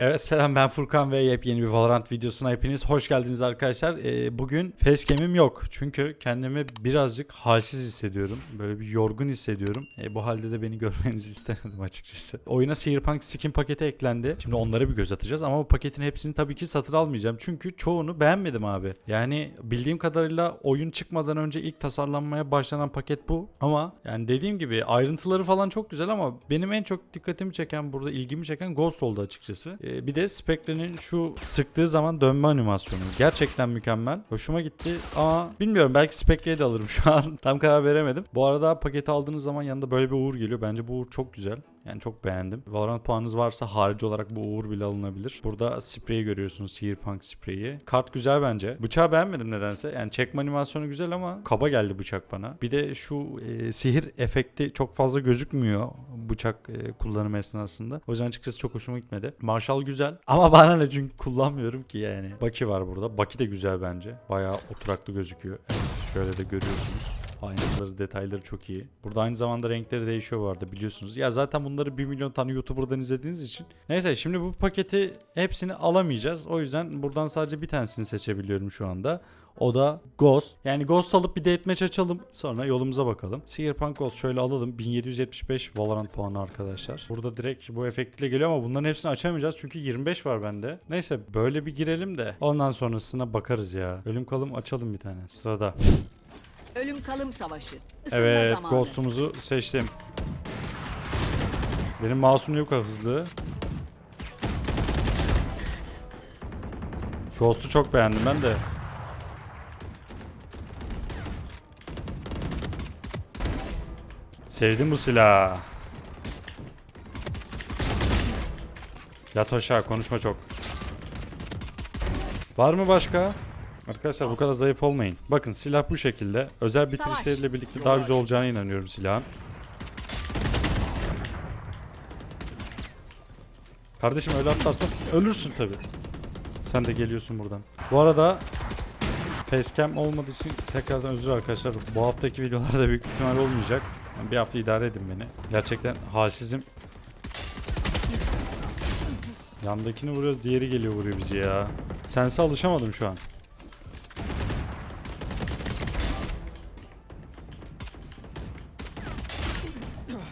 Evet selam ben Furkan ve yepyeni bir Valorant videosuna hepiniz hoş geldiniz arkadaşlar. Ee, bugün facecam'im yok çünkü kendimi birazcık halsiz hissediyorum. Böyle bir yorgun hissediyorum. Ee, bu halde de beni görmenizi istemedim açıkçası. Oyuna Cyberpunk skin paketi eklendi. Şimdi onlara bir göz atacağız ama bu paketin hepsini tabii ki satın almayacağım. Çünkü çoğunu beğenmedim abi. Yani bildiğim kadarıyla oyun çıkmadan önce ilk tasarlanmaya başlanan paket bu. Ama yani dediğim gibi ayrıntıları falan çok güzel ama benim en çok dikkatimi çeken burada ilgimi çeken Ghost oldu açıkçası. Ee, bir de Spectre'nin şu sıktığı zaman dönme animasyonu gerçekten mükemmel. Hoşuma gitti ama bilmiyorum belki Spectre'yi de alırım şu an. Tam karar veremedim. Bu arada paketi aldığınız zaman yanında böyle bir uğur geliyor. Bence bu uğur çok güzel. Yani çok beğendim. Valorant puanınız varsa harici olarak bu uğur bile alınabilir. Burada spreyi görüyorsunuz. Cyberpunk spreyi. Kart güzel bence. Bıçağı beğenmedim nedense. Yani çekme animasyonu güzel ama kaba geldi bıçak bana. Bir de şu e, sihir efekti çok fazla gözükmüyor bıçak e, kullanımı esnasında. O yüzden açıkçası çok hoşuma gitmedi. Marshall güzel ama bana ne çünkü kullanmıyorum ki yani. Baki var burada. Baki de güzel bence. Bayağı oturaklı gözüküyor. Evet, şöyle de görüyorsunuz. Aynaları, detayları çok iyi. Burada aynı zamanda renkleri değişiyor bu arada biliyorsunuz. Ya zaten bunları 1 milyon tane YouTuber'dan izlediğiniz için. Neyse şimdi bu paketi hepsini alamayacağız. O yüzden buradan sadece bir tanesini seçebiliyorum şu anda. O da Ghost. Yani Ghost alıp bir deathmatch açalım. Sonra yolumuza bakalım. Cyberpunk Ghost şöyle alalım. 1775 Valorant puanı arkadaşlar. Burada direkt bu efektiyle geliyor ama bunların hepsini açamayacağız. Çünkü 25 var bende. Neyse böyle bir girelim de. Ondan sonrasına bakarız ya. Ölüm kalım açalım bir tane. Sırada. Ölüm kalım savaşı. Isınma Evet zamanı. Ghost'umuzu seçtim. Benim mouse'um yok hızlı. Ghost'u çok beğendim ben de. Sevdim bu silahı. Yat aşağı konuşma çok. Var mı başka? Arkadaşlar bu kadar zayıf olmayın. Bakın silah bu şekilde. Özel preseriyle birlikte daha güzel olacağına inanıyorum silahın. Kardeşim öyle atlarsan ölürsün tabi. Sen de geliyorsun buradan. Bu arada Facecam olmadığı için tekrardan özür arkadaşlar. Bu haftaki videolarda büyük ihtimal olmayacak. Yani bir hafta idare edin beni. Gerçekten halsizim. Yandakini vuruyoruz, diğeri geliyor vuruyor bizi ya. Sense alışamadım şu an.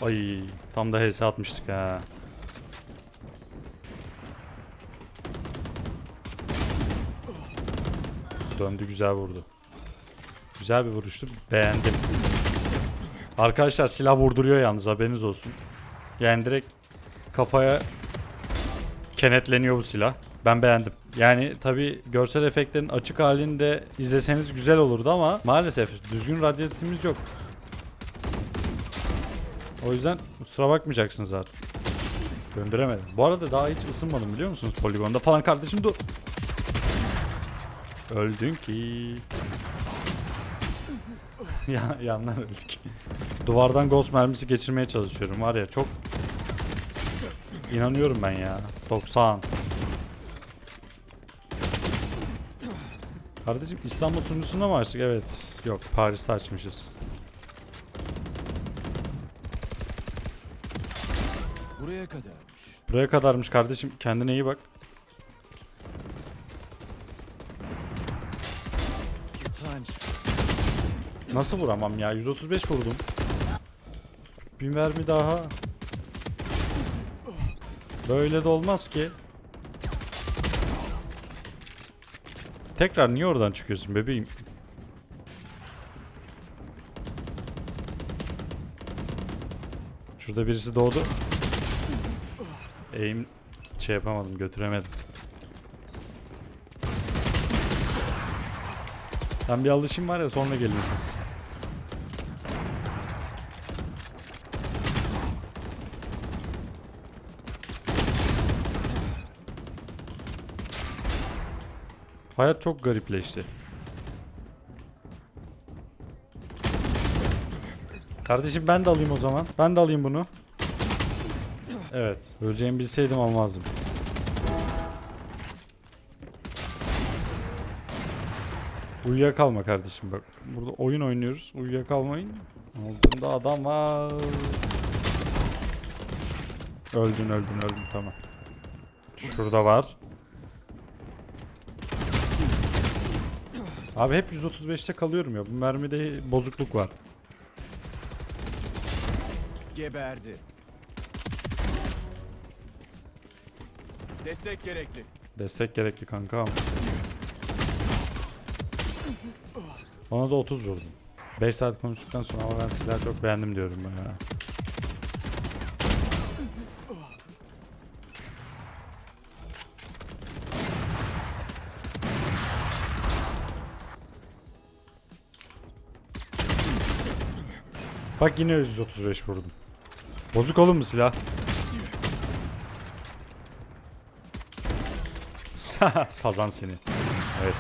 Ay, tam da HS atmıştık ha. Döndü güzel vurdu. Güzel bir vuruştu. Beğendim. Arkadaşlar silah vurduruyor yalnız haberiniz olsun. Yani direkt kafaya kenetleniyor bu silah. Ben beğendim. Yani tabi görsel efektlerin açık halinde izleseniz güzel olurdu ama maalesef düzgün radyatimiz yok. O yüzden kusura bakmayacaksınız artık. Döndüremedim. Bu arada daha hiç ısınmadım biliyor musunuz poligonda falan kardeşim dur. Öldün ki. ya yandan öldük. Duvardan ghost mermisi geçirmeye çalışıyorum var ya çok inanıyorum ben ya. 90. Kardeşim İstanbul sunucusunda mı açtık? Evet. Yok Paris'te açmışız. Buraya kadarmış. Buraya kadarmış kardeşim. Kendine iyi bak. Nasıl vuramam ya? 135 vurdum. Bir mermi daha. Böyle de olmaz ki. Tekrar niye oradan çıkıyorsun bebeğim? Şurada birisi doğdu. Aim şey yapamadım, götüremedim. Ben bir alışayım var ya sonra gelin. Hayat çok garipleşti. Kardeşim ben de alayım o zaman. Ben de alayım bunu. Evet. Öleceğimi bilseydim almazdım. Uyuyakalma kardeşim bak. Burada oyun oynuyoruz. Uyuyakalmayın. Altında adam var. Öldün öldün öldün tamam. Şurada var. Abi hep 135'te kalıyorum ya. Bu mermide bozukluk var. Geberdi. Destek gerekli. Destek gerekli kanka. Ona da 30 vurdum. 5 saat konuştuktan sonra ama ben silahı çok beğendim diyorum ya. Bak yine 135 vurdum. Bozuk oğlum bu silah. Sazan seni. Evet.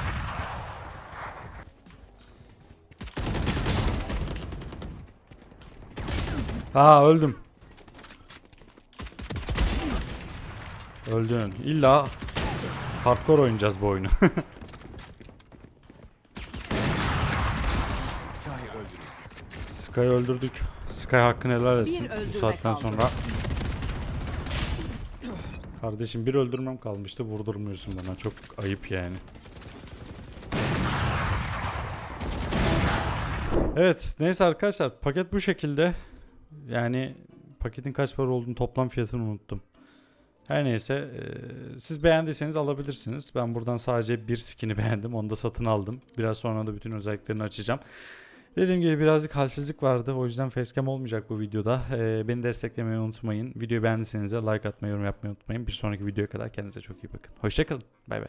Aa öldüm. Öldün. İlla hardcore oynayacağız bu oyunu. Sky öldürdük. Sky hakkını helal etsin bu saatten kaldı. sonra. Kardeşim bir öldürmem kalmıştı vurdurmuyorsun bana çok ayıp yani. Evet neyse arkadaşlar paket bu şekilde. Yani paketin kaç para olduğunu toplam fiyatını unuttum. Her neyse eee, siz beğendiyseniz alabilirsiniz. Ben buradan sadece bir skin'i beğendim. Onu da satın aldım. Biraz sonra da bütün özelliklerini açacağım. Dediğim gibi birazcık halsizlik vardı. O yüzden facecam olmayacak bu videoda. Ee, beni desteklemeyi unutmayın. Videoyu beğendiyseniz de like atmayı, yorum yapmayı unutmayın. Bir sonraki videoya kadar kendinize çok iyi bakın. Hoşçakalın. Bay bay.